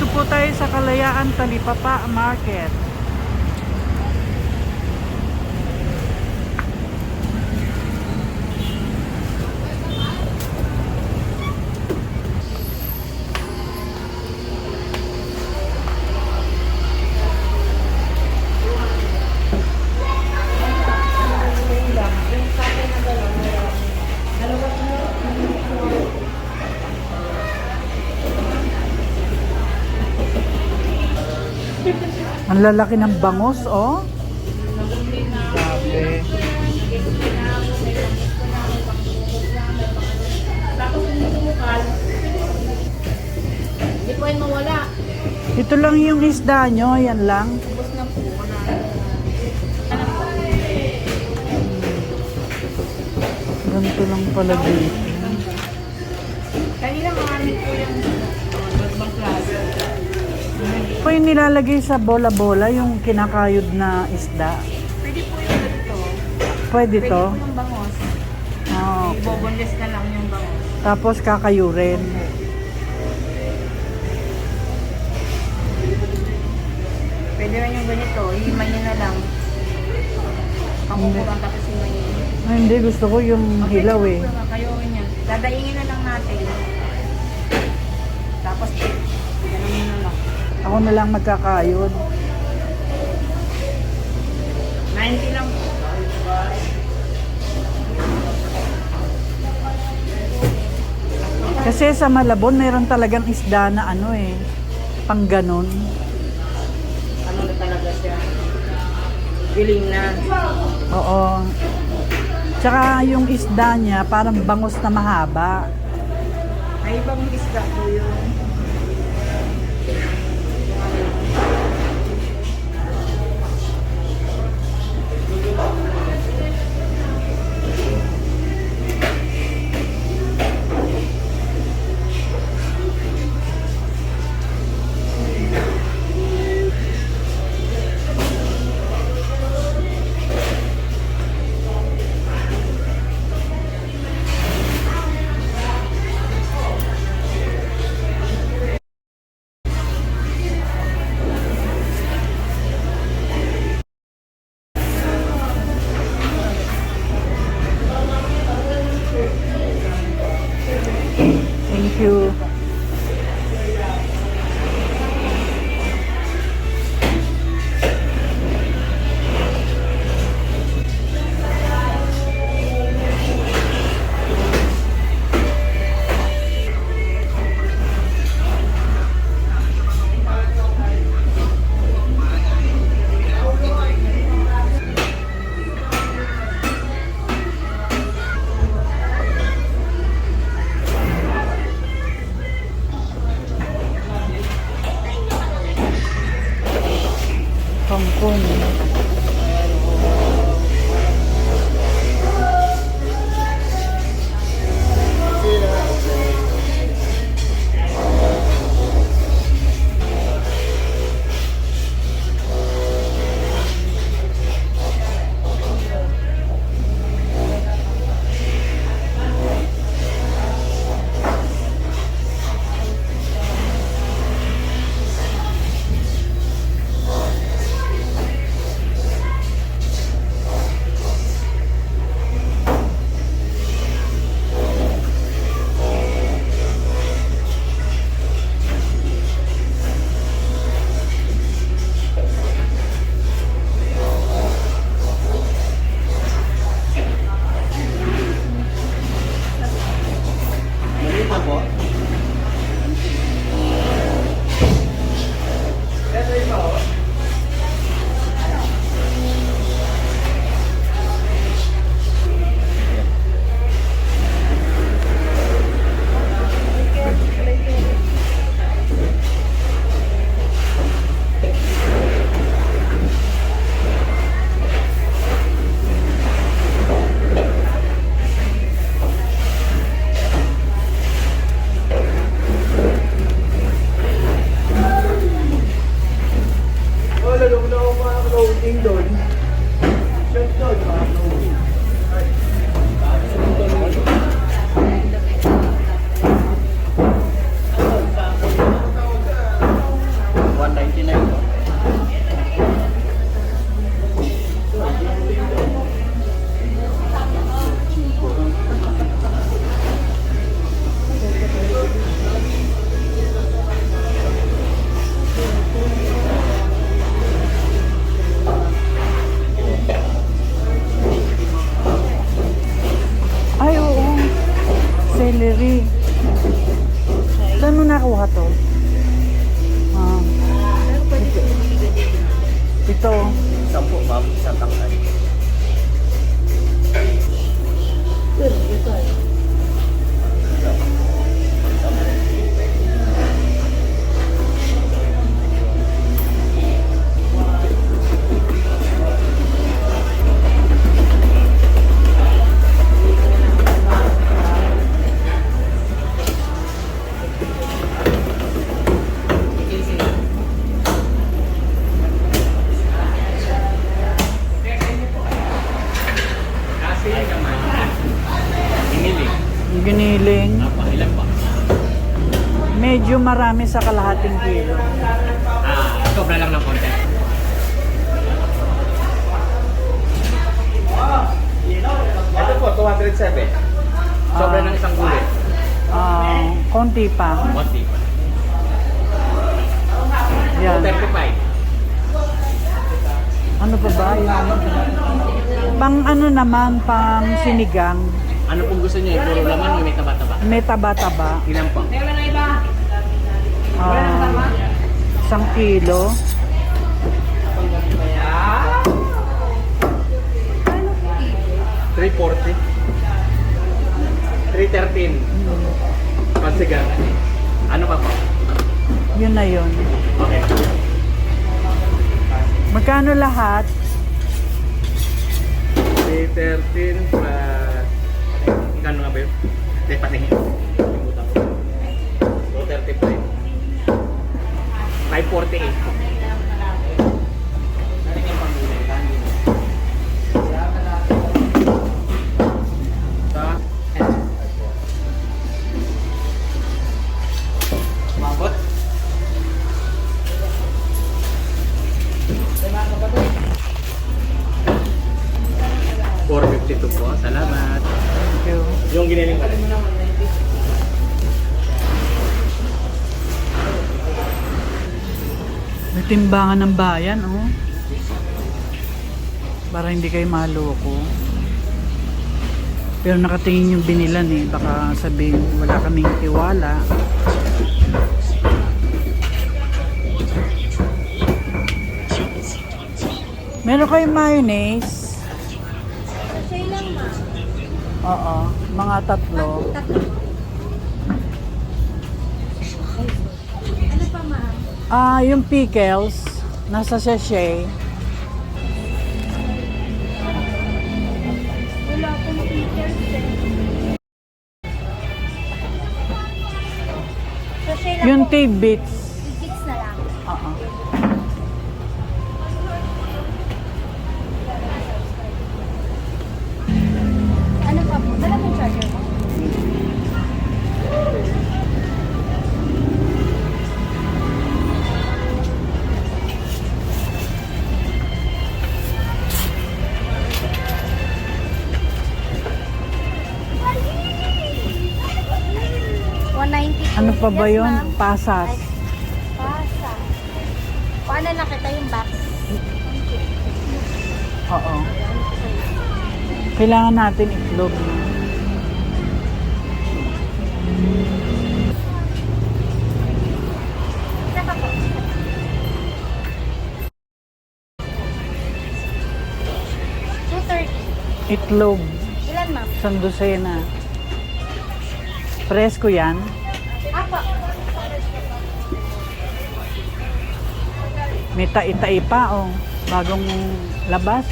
Nandito po tayo sa Kalayaan Talipapa Market. Ang lalaki ng bangos, oh. Grabe. Yung hindi po yan mawala. Ito lang yung isda nyo, yan lang. Tapos na po. Ganito lang pala dito. Yung nilalagay sa bola-bola, yung kinakayod na isda. Pwede po yung ganito. Pwede Pwede to? po yung bangos. Oo. Ibobondes na lang yung bangos. Tapos kakayurin. Pwede rin yung ganito, himay nyo na lang. Pakukurang tapos himay nyo. Ay, hindi, gusto ko yung hilaw eh. Kayo yan. Dadaingin na Ako na lang magkakayod. 90 lang po. Kasi sa Malabon, meron talagang isda na ano eh, pang ganon. Ano na talaga siya? Giling na. Oo. Tsaka yung isda niya, parang bangos na mahaba. May ibang isda po yun. Marami sa kalahating kilo. Ah, sobra lang ng konti. Ito po, 207. Sobra Ah. ng isang gulit. Ah, konti pa. Konti pa. Yan. 35. Ano pa ba? Yung, pang ano naman, pang sinigang. Ano pong gusto niyo? Puro laman o may taba-taba? May taba-taba. Ilan po? Ah, isang kilo. Three forty. 313. Pasigan. Ano pa po? Yun na yun. Okay. Magkano lahat? 313 plus... Kano nga ba yun? Hindi, patingin. 548 po. Sa... Mabot? Four fifty two po. Salamat. Thank you. Yung giniling pa rin. May timbangan ng bayan, oh. Para hindi kayo maloko. Pero nakatingin yung binilan eh. Baka sabihin wala kaming tiwala. Meron kayong mayonnaise? Sa'yo lang, ma. Oo, mga tatlo. Tatlo. Ah, yung pickles, nasa sachet. Wala akong pickles eh. Sachet lang Yung po. tidbits. Tidbits pa ba Yes, yun? Pasas. Pasa. Paano na kita yung box? Oo. Kailangan natin itlog. Itlog. Ilan, ma'am? Isang dosena. Presko yan. May tai-tai pa, oh. Bagong labas.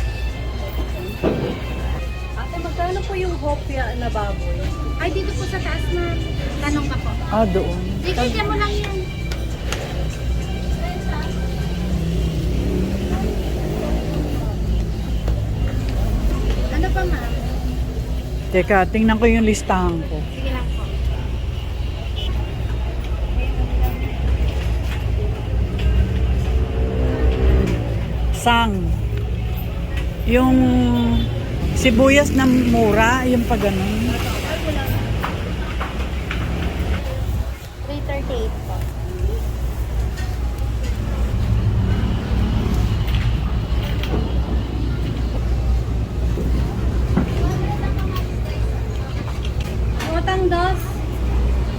Ate, magkano po yung hopya na baboy? Ay, dito po sa taas, ma'am. Tanong ka po. Ah, doon. Bigyan mo lang yan. Ano pa, ma'am? Teka, tingnan ko yung listahan ko. Sige Sang. Yung sibuyas na mura, yung pa ganun. 338 po. Utang dos.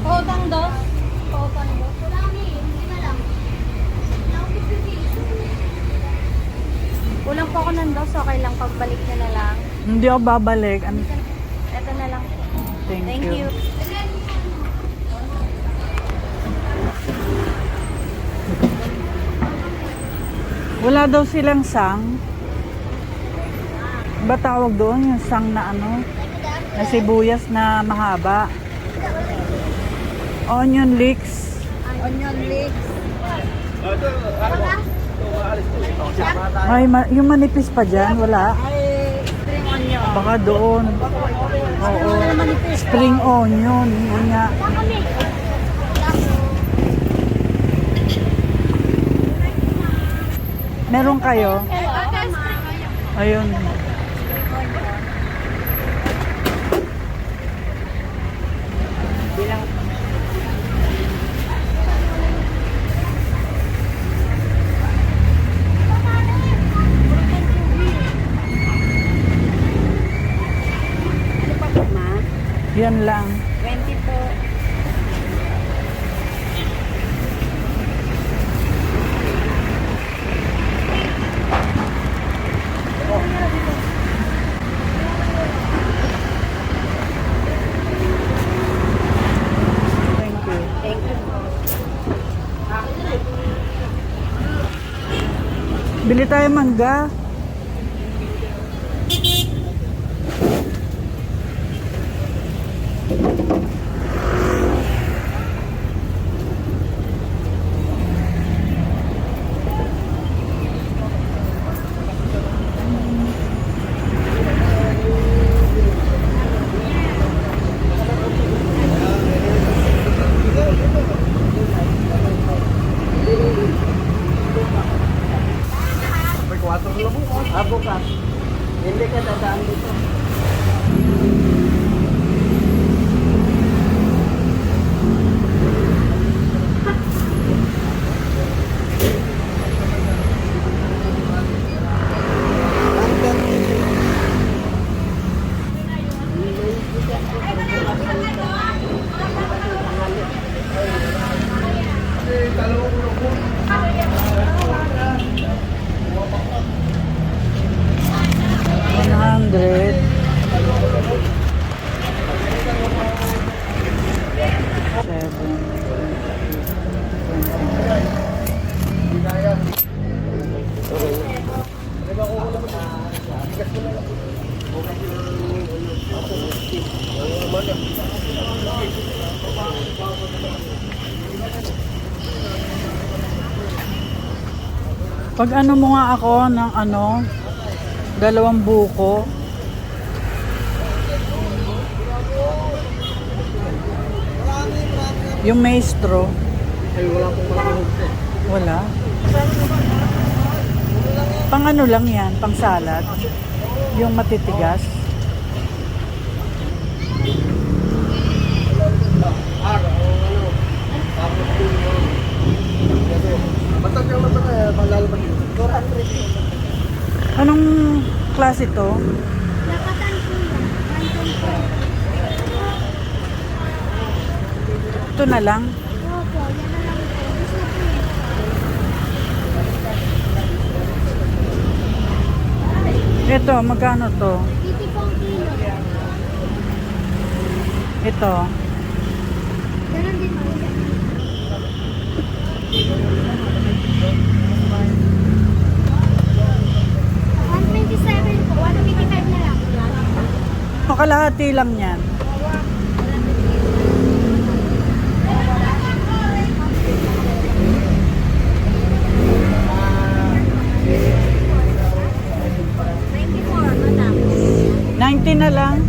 Utang dos. Utang dos. Kulang po ako ako ng dos, okay lang. Pagbalik niya na lang. Hindi ako babalik. Ano? Ito na lang. Thank, Thank you. you. Wala daw silang sang. Ba tawag doon yung sang na ano? Na sibuyas na mahaba. Onion leeks. Onion leeks. Ay, ma- yung manipis pa dyan, wala. Ay. Baka doon. Oo. Spring onion. Yun nga. Meron kayo? Ayun. Ano Yan lang. 20 po. Bili tayo mangga. Pag ano mo nga ako ng ano, dalawang buko. Yung maestro. Ay, wala pong malaki po. Wala. Pang ano lang yan, pang salad. Yung matitigas. Naman na panglalabas yun. Anong klase to? Nakatan po yan. Po. Ito na lang. Opo, yan na lang po. Ito, magkano to? Titi pong kilo. Ito. Ganon din po. One twenty-seven po. One twenty-five na lang. Makalahati lang yan. Ninety-four, madam. 90 na lang.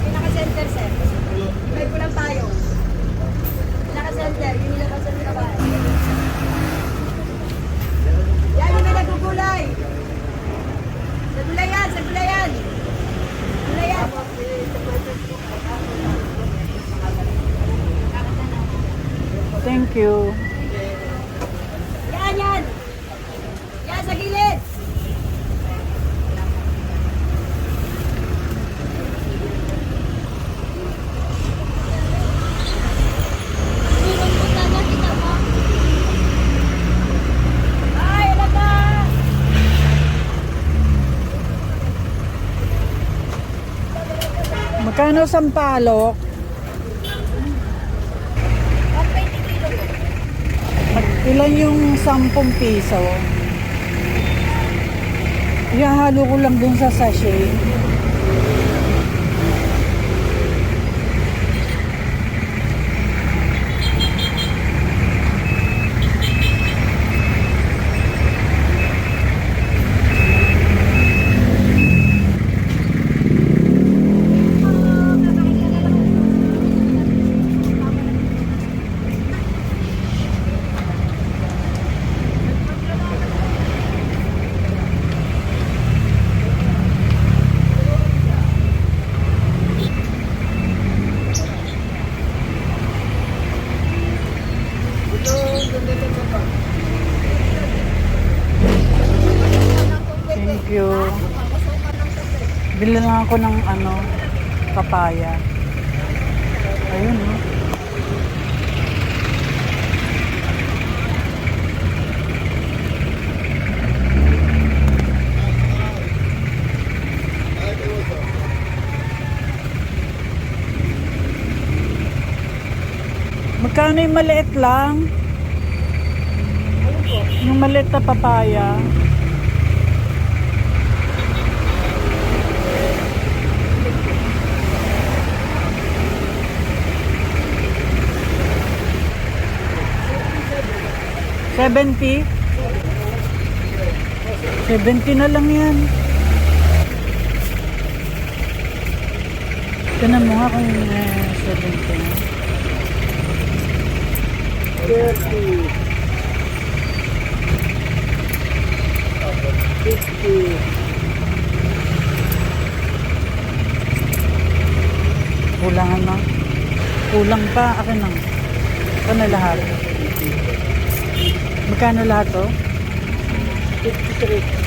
Pinaka-center, sir. May kulang tayo. Pinaka-center, yung nilabasan nila ba? Yan yung may nagugulay. Sa gulayan, sa gulayan. Gulayan. Thank you. Yan, yan. Yan, sa gilid. Ay, alaka! Magkano sampalok? Ilan yung 10 piso? Ihahalo ko lang dun sa sachet. Thank you. Ako ng ano, papaya. Ayun, no? Magkano yung maliit lang? Yung maliit na papaya. Seventy? Seventy na lang yan. Tignan mo nga kung uh, seventy na. 30. 50. Kulangan na. Kulang pa. Akin lang. Ito na lahat. Magkano lahat to? 53.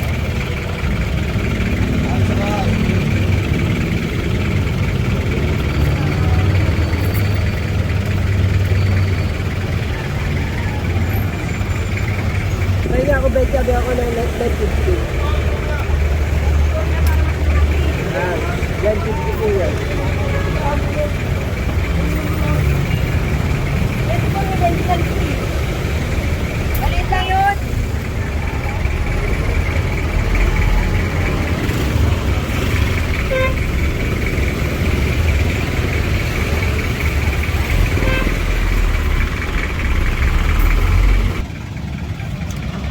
Kaya ako ba sabi ako ng 950. Ah, 950 po yan. Maliit lang yun.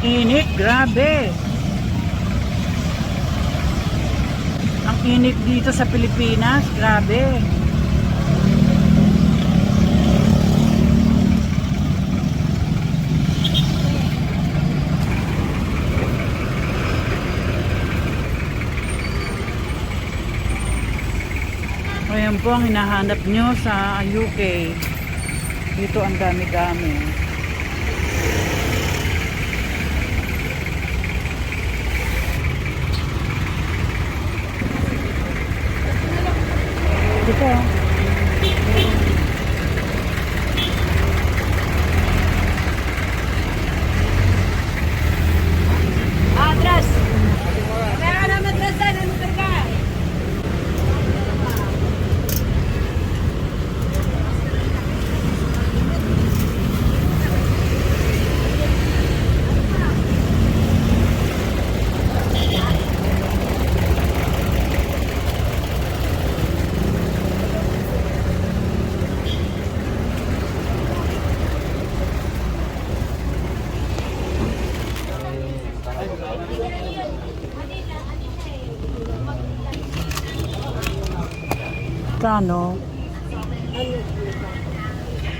Init, grabe. Ang init dito sa Pilipinas, grabe. Ayan po ang hinahanap nyo sa UK. Dito ang dami-dami. Dito. Kano?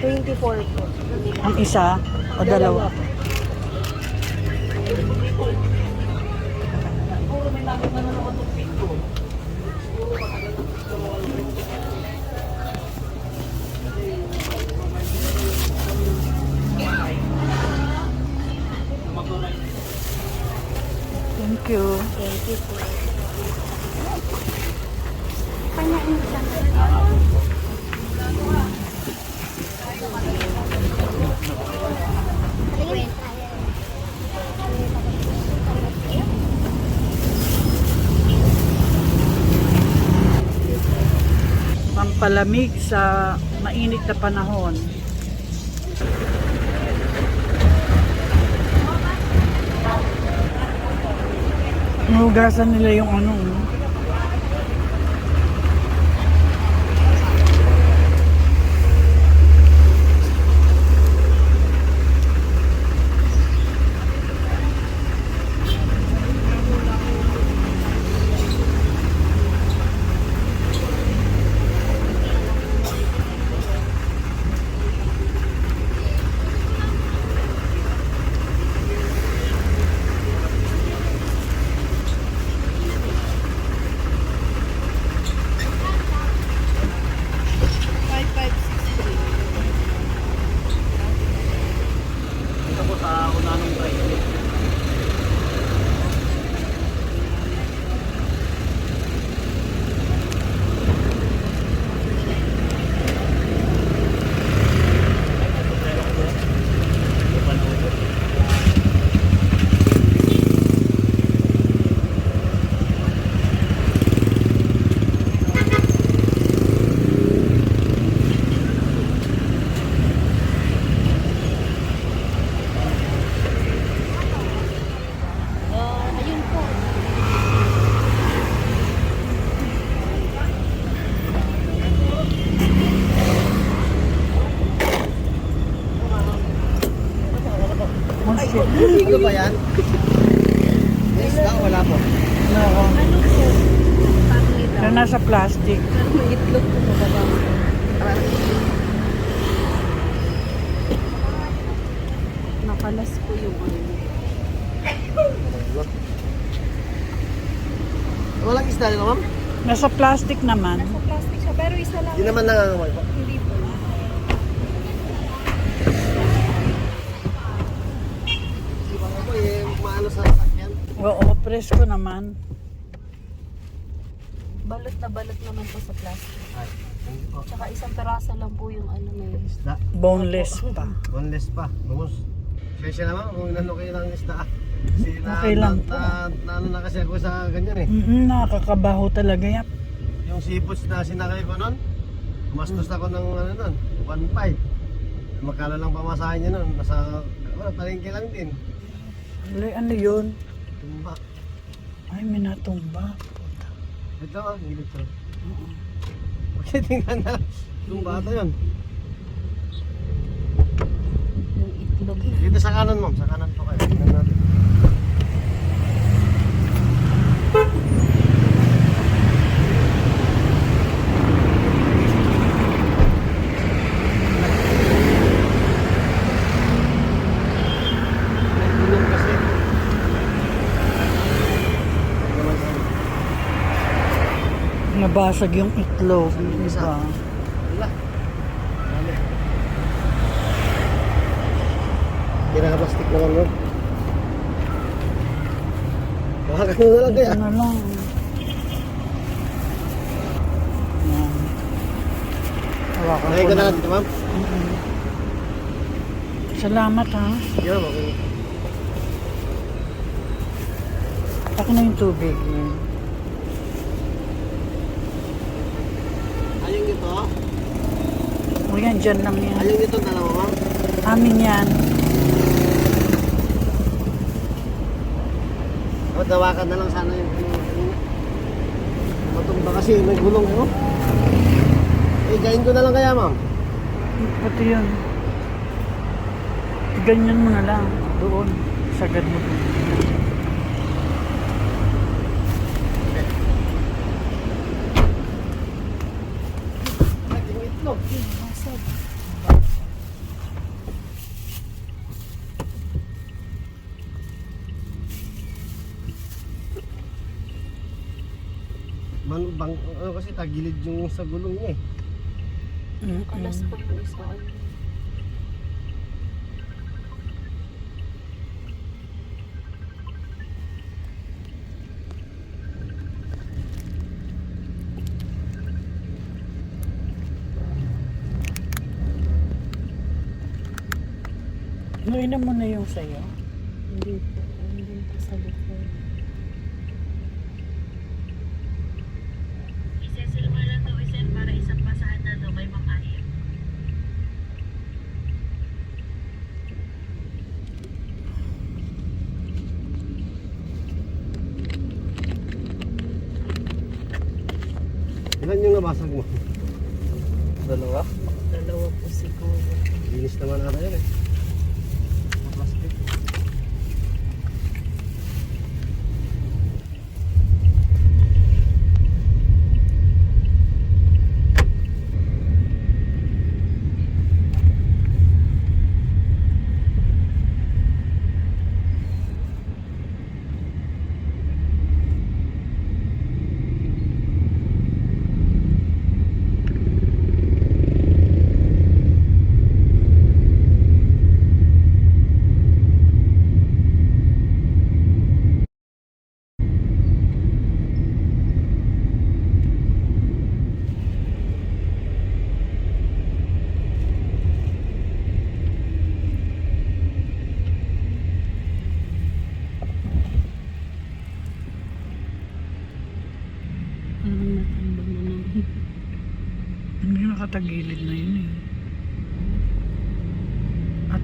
24 po. Ang isa o dalawa? Thank pampalamig sa mainit na panahon. Nugasan nila yung ano. Ito po sa unanong price. Ah, ayun po. Oh, shit. Ano ba yan? Yes, lang, wala po. No. Ano po? Na nasa plastic. May itlog po sa baba. Nakalas po yung ano. Walang isda nila, ma'am? Nasa plastic naman. Nasa plastic siya, pero isa lang. Hindi naman nangangamoy po. Hindi po. Di ba po, maano sa sasakyan? Oo, presko naman. Balot na balot naman po sa plastic. Ay, hindi po. Tsaka isang peraso lang po yung ano may Isda. Boneless pa. Boneless pa. Bangus. Kaya naman kung inano kayo ng isda. Kasi na, Okay lang na, na, na, ano na kasi ako sa ganyan eh. Mm nakakabaho talaga yan. Yung seafoods na sinakay ko nun, gumastos ako ng ano nun, 1.5. Magkano lang pamasahin niya nun, nasa, wala, palengke lang din. Ano, ano yun? Tumba. Ay, may natumba. Puta. Ito ah, gilid to. Kasi tingnan na, tumba ito yun. yung itlog. Dito sa kanan ma'am, sa kanan po kayo. Tingnan natin. Nagulong kasi. Naman sa- Nabasag yung itlog. Isa. Wala. Dami. Kinaka-plastic naman nun. Baka ganun na lang kaya. Na lang. Yan. Hawakan ko na na. lang dito ma'am. Mm-mm. Salamat ha. Sige ma'am, okay. Akin na yung tubig. Yan. Ayun dito. O yan, dyan lang yan. Ayun dito dalawa. Amin yan. O, tawakan na lang sana yung yung- Matumba kasi may gulong oh. Eh, gain ko na lang kaya ma'am. Pati yun. Ganyan mo na lang. Doon. Sagad mo doon. Man, bang, ano kasi tagilid yung sa gulong niya eh. Mm-mm. Kalas po yung isa. Patayin mo na yung sayo. Hindi po. Hindi po sa likod. Isesilma lang daw isin para isang pasahan na daw kay Mamahin. Ilan yung nabasag mo? Dalawa? Dalawa po siguro. Linis naman ata yun eh.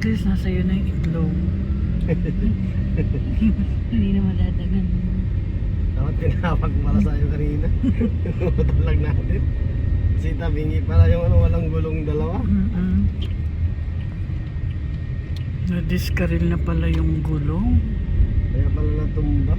Least nasa iyo na yung itlog. Hindi na madadagan. Dapat tinawag pala sa iyo kanina. Utol lang natin. Kasi tabingi pala yung ano, walang gulong dalawa. Mm-mm. Nadiskaril na pala yung gulong. Kaya pala natumba.